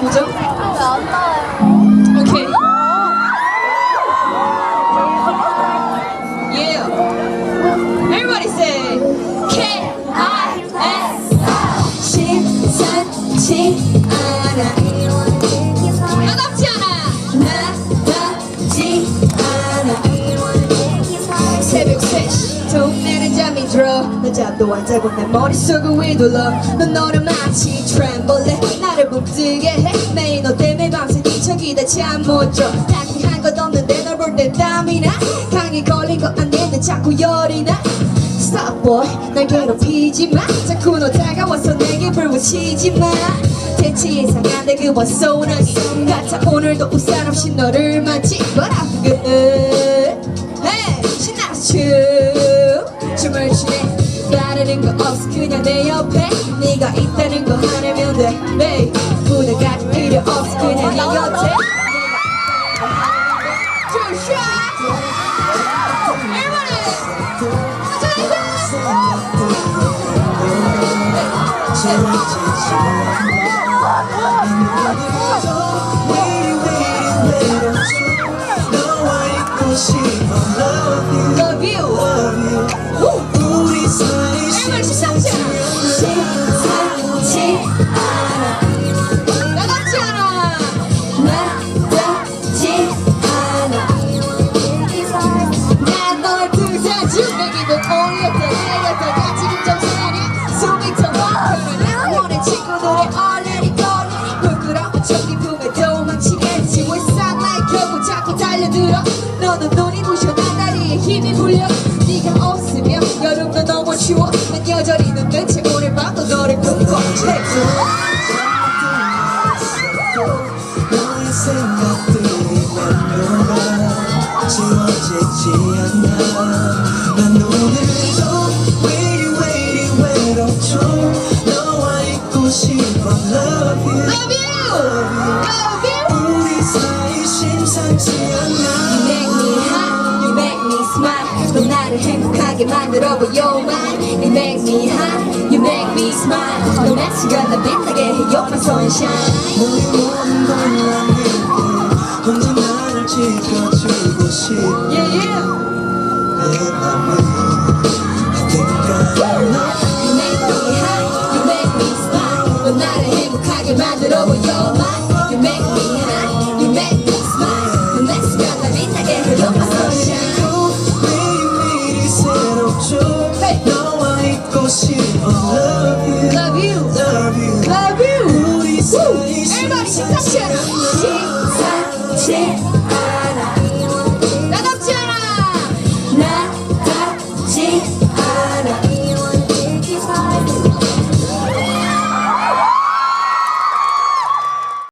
뭐죠? 동네는 잠이 들어 너 잠도 안 자고 내 머릿속을 휘둘러 넌 너를 마치 트램볼레 나를 북뜨게 해. 매일 너 때문에 밤새 뒤척이다 잠못줘 딱히 한 것 없는데 널 볼 때 땀이 나. 감기 걸린 거 아닌데 자꾸 열이 나. Stop boy 날 괴롭히지 마. 자꾸 너 다가와서 내게 불붙이지 마. 대체 예상한데 그번 소나기 같아 오늘도 우산 없이 너를 맞지 바르는 거 없어 그냥 내 옆에 네가 있다는 거 하나면 돼 Hey 부담 가질 필요 없어 그냥 네 곁에 Two 오늘 친구들의 얼레리 걸레리 부끄러운 척네 품에 도망치겠지 왜 쌍나의 결국 자꾸 달려들어. 너는 눈이 부셔 난 다리에 힘이 풀려. 네가 없으면 여름도 너무 추워. 난 여전히 눈뜬 채 오늘 밤도 너를 꿈꿔. 너의 생각 행복하게 만들어 보여만. You make me hot, you make me smile. 너 날씨가 나 빛나게 해요, my sunshine. 너의 모든 걸 남길게 혼자 나를 지켜주고 싶어 Yeah yeah 내 맘을 shit.